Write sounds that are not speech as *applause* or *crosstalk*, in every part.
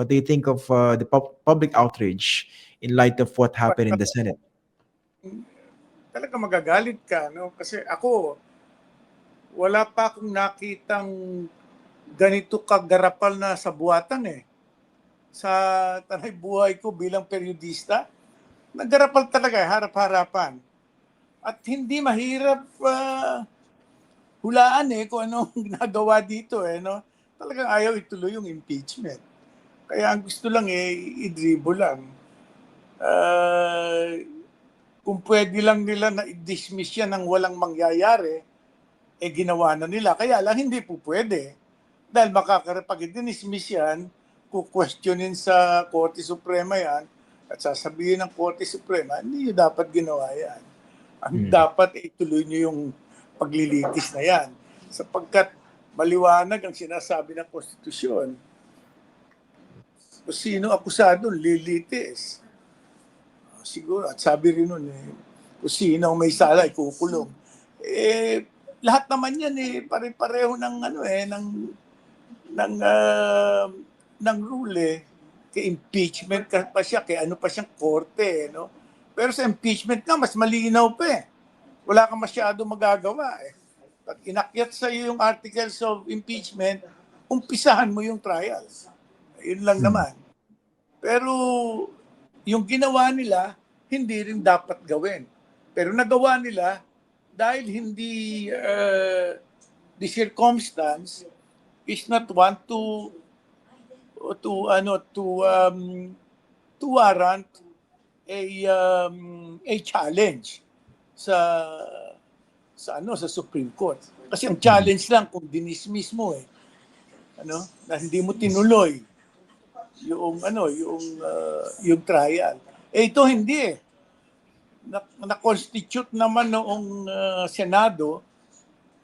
What do you think of uh, the pub- public outrage in light of what happened in the Senate? talaga magagalit ka, no? Kasi ako, wala pa akong nakitang ganito kagarapal na sa buwatan eh. Sa tanay buhay ko bilang periodista, naggarapal talaga, eh, harap-harapan. At hindi mahirap ah, hulaan eh kung anong *laughs* ginagawa dito eh, no? Talagang ayaw ituloy yung impeachment. Kaya ang gusto lang eh, i-dribble lang. Ah, kung pwede lang nila na i-dismiss yan ng walang mangyayari, eh ginawa na nila. Kaya lang hindi po pwede. Dahil makakara pag i-dismiss yan, kukwestiyonin sa Korte Suprema yan, at sasabihin ng Korte Suprema, hindi nyo dapat ginawa yan. Ang Hmm. dapat eh, ituloy nyo yung paglilitis na yan. Sapagkat maliwanag ang sinasabi ng konstitusyon. Sino akusado, lilitis. Siguro, at sabi rin nun, eh, kung sino may sala, ikukulong. Eh, lahat naman yan eh, pare-pareho ng ano eh, ng, ng, ah, ng rule eh. Kay impeachment ka pa siya, kay ano pa siyang korte eh, no? Pero sa impeachment nga, mas malinaw pa eh. Wala kang masyado magagawa eh. Pag inakyat sa iyo yung articles of impeachment, umpisahan mo yung trials. Yun lang Hmm. naman. Pero yung ginawa nila, hindi rin dapat gawin. Pero nagawa nila dahil hindi uh, the circumstance is not one to to ano to um, to warrant a um, a challenge sa sa ano sa Supreme Court. Kasi ang challenge lang kung dinismiss mo eh ano na hindi mo tinuloy yung ano yung uh, yung trial. Eh ito hindi eh. Na, na-constitute naman noong uh, Senado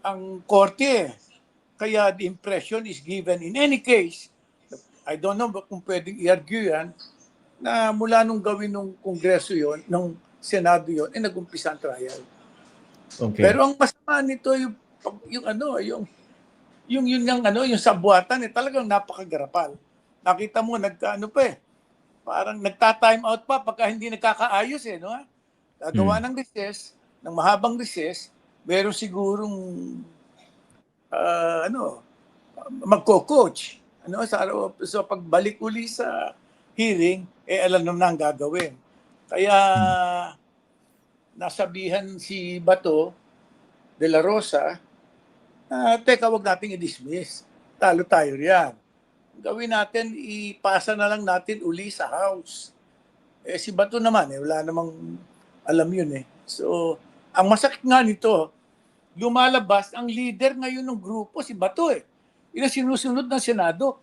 ang korte. eh. Kaya the impression is given in any case. I don't know kung pwedeng i-argue yan na mula nung gawin ng Kongreso yon, ng Senado yon, eh nag-umpisa ang trial. Okay. Pero ang masama nito yung yung ano, yung yung yun yung ano, yung sabuatan eh talagang napakagarapal. Nakita mo nagkaano pa eh. Parang nagta-time out pa pagka hindi nagkakaayos eh, no? Gagawa ng recess, ng mahabang recess, meron sigurong ah, ano, magko-coach. Ano, sa so pagbalik uli sa hearing, eh alam na na ang gagawin. Kaya nasabihan si Bato de la Rosa, na teka, wag nating i-dismiss. Talo tayo riyan. Gawin natin, ipasa na lang natin uli sa House. Eh si Bato naman, eh, wala namang alam yun eh. So, ang masakit nga nito, lumalabas ang leader ngayon ng grupo, si Bato eh. Yun ang sinusunod ng Senado.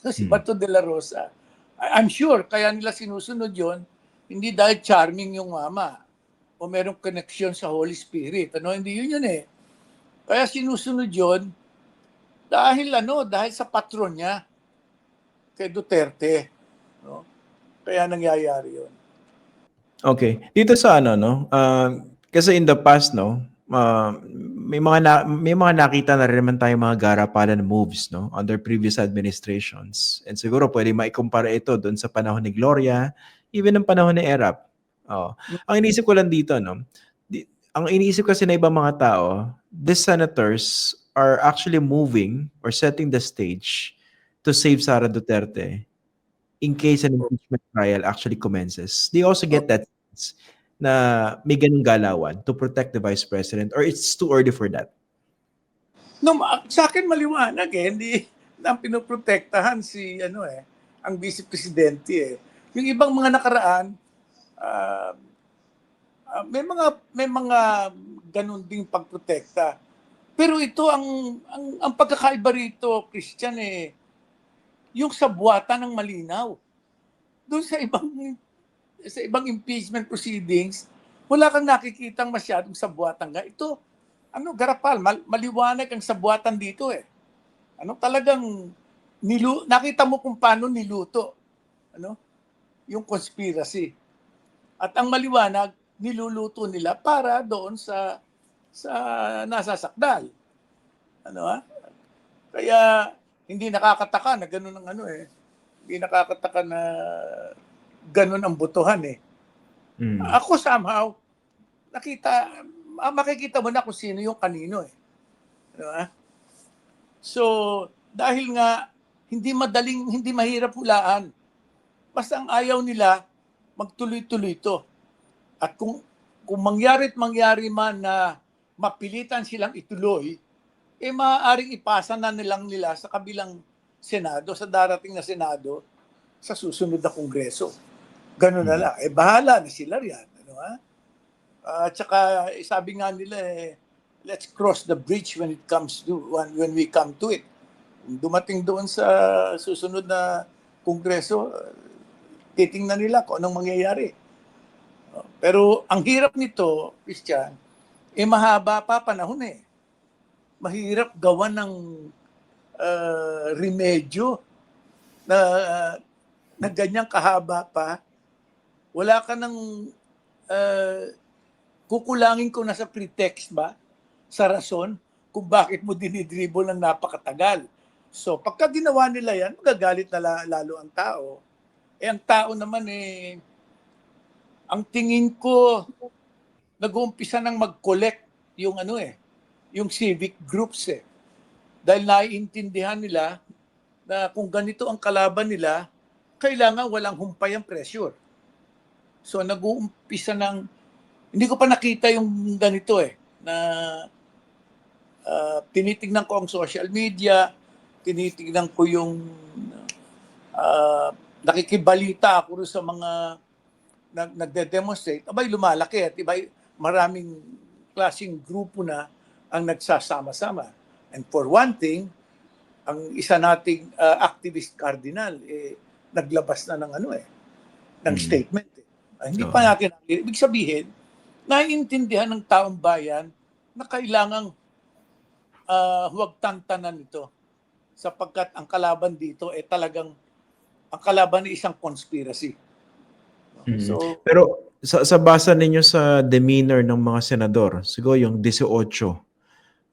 *laughs* si Hmm. Bato de la Rosa. I'm sure, kaya nila sinusunod yon hindi dahil charming yung mama o merong connection sa Holy Spirit. Ano, hindi yun yun eh. Kaya sinusunod yon dahil ano, dahil sa patron niya kay Duterte. No? Kaya nangyayari yun. Okay. Dito sa ano no, uh, kasi in the past no, uh, may mga na, may mga nakita na rin naman tayo mga garapalan moves no under previous administrations. And siguro pwede maikumpara ito doon sa panahon ni Gloria, even ng panahon ni Erap. Oh. Ang iniisip ko lang dito no, di, ang iniisip kasi na ibang mga tao, these senators are actually moving or setting the stage to save Sara Duterte in case an impeachment trial actually commences. They also get that sense na may ganung galawan to protect the vice president or it's too early for that. No, sa akin maliwanag eh, hindi na pinoprotektahan si ano eh, ang vice presidente eh. Yung ibang mga nakaraan, ah, ah, may mga may mga ganun ding pagprotekta. Pero ito ang ang, ang pagkakaiba rito, Christian eh, yung sa buwatan ng malinaw. Doon sa ibang sa ibang impeachment proceedings, wala kang nakikitang masyadong sabuatan nga. Ito, ano, garapal, mal- maliwanag ang sabuatan dito eh. Ano, talagang, nilu nakita mo kung paano niluto, ano, yung conspiracy. At ang maliwanag, niluluto nila para doon sa sa nasasakdal. Ano ha? Kaya hindi nakakataka na ganun ang ano eh. Hindi nakakataka na ganun ang botohan eh. Mm. Ako somehow, nakita, makikita mo na kung sino yung kanino eh. Di ba? So, dahil nga, hindi madaling, hindi mahirap hulaan. Basta ang ayaw nila, magtuloy-tuloy ito. At kung, kung mangyari't mangyari man na mapilitan silang ituloy, eh maaaring ipasa na nilang nila sa kabilang Senado, sa darating na Senado, sa susunod na Kongreso. Ganun na lang. Eh, bahala na sila riyan. Ano, ha? At saka, eh, sabi nga nila, eh, let's cross the bridge when it comes to, when, when we come to it. Dumating doon sa susunod na Kongreso, eh, titingnan nila kung anong mangyayari. Pero ang hirap nito, Christian, eh mahaba pa panahon eh. Mahirap gawa ng ah, remedyo na na ganyang kahaba pa, wala ka ng uh, kukulangin ko na sa pretext ba? Sa rason kung bakit mo dinidribble ng napakatagal. So, pagka ginawa nila yan, magagalit na la- lalo ang tao. Eh, ang tao naman eh, ang tingin ko, nag-uumpisa nang mag-collect yung ano eh, yung civic groups eh. Dahil naiintindihan nila na kung ganito ang kalaban nila, kailangan walang humpay ang pressure. So nag-uumpisa ng hindi ko pa nakita yung ganito eh na ah, tinitingnan ko ang social media, tinitingnan ko yung ah, nakikibalita ako sa mga nag nagde-demonstrate, abay lumalaki at ibay maraming klaseng grupo na ang nagsasama-sama. And for one thing, ang isa nating ah, activist cardinal eh naglabas na ng ano eh ng Mm. statement eh. Ah, hindi Oo. pa natin ibig sabihin naiintindihan ng taong bayan na kailangang ah, huwag tantanan ito sapagkat ang kalaban dito eh talagang ang kalaban ay isang conspiracy. Mm. So Pero sa, sa basa ninyo sa demeanor ng mga senador, siguro yung 18,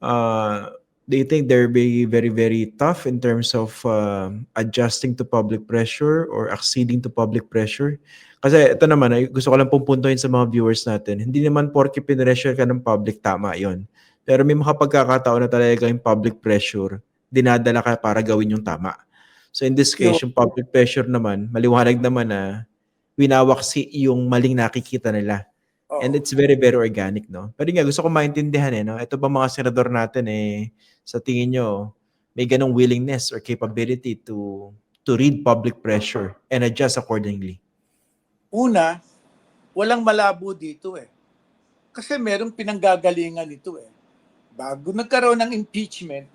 uh, you think they're be very, very tough in terms of uh, adjusting to public pressure or acceding to public pressure? Kasi ito naman, ay gusto ko lang pong puntuhin sa mga viewers natin, hindi naman porke pinressure ka ng public, tama yon. Pero may mga pagkakataon na talaga yung public pressure, dinadala ka para gawin yung tama. So in this case, yung public pressure naman, maliwanag naman na winawaksi yung maling nakikita nila. Oo. And it's very, very organic, no? Pero nga, gusto ko maintindihan eh, no? Ito ba mga senador natin eh, sa tingin nyo, may ganong willingness or capability to to read public pressure and adjust accordingly? Una, walang malabo dito eh. Kasi merong pinanggagalingan ito eh. Bago nagkaroon ng impeachment,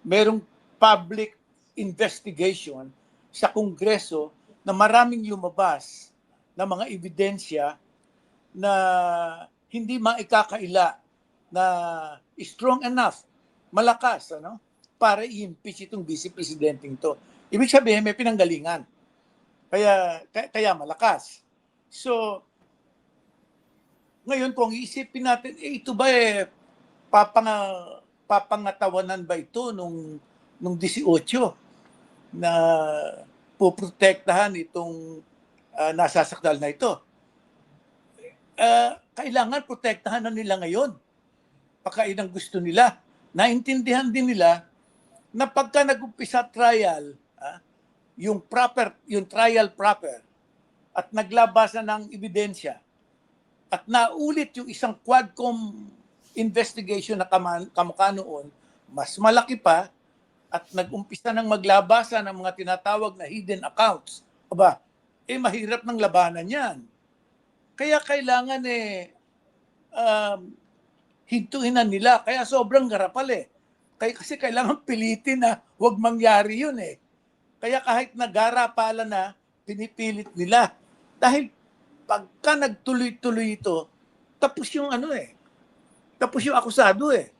merong public investigation sa Kongreso na maraming lumabas na mga ebidensya na hindi maikakaila na strong enough, malakas, ano, para i-impeach itong vice presidenting to. Ibig sabihin, may pinanggalingan. Kaya, kaya, malakas. So, ngayon kung iisipin natin, eh, ito ba eh, papanga, papangatawanan ba ito nung, nung 18 na puprotektahan itong ah, nasasakdal na ito? Ah, kailangan protektahan na nila ngayon. Pagkain ang gusto nila. Naintindihan din nila na pagka nag-umpisa trial, ah, yung proper, yung trial proper, at naglabas na ng ebidensya, at naulit yung isang Quadcom investigation na kamukha noon, mas malaki pa, at nag-umpisa ng maglabasan ng mga tinatawag na hidden accounts. Aba, eh mahirap ng labanan yan. Kaya kailangan eh, um, hintuin na nila. Kaya sobrang garapal eh. Kaya kasi kailangan *laughs* pilitin na huwag mangyari yun eh. Kaya kahit nagara-pala na, pinipilit nila. Dahil pagka nagtuloy-tuloy ito, tapos yung ano eh. Tapos yung akusado eh.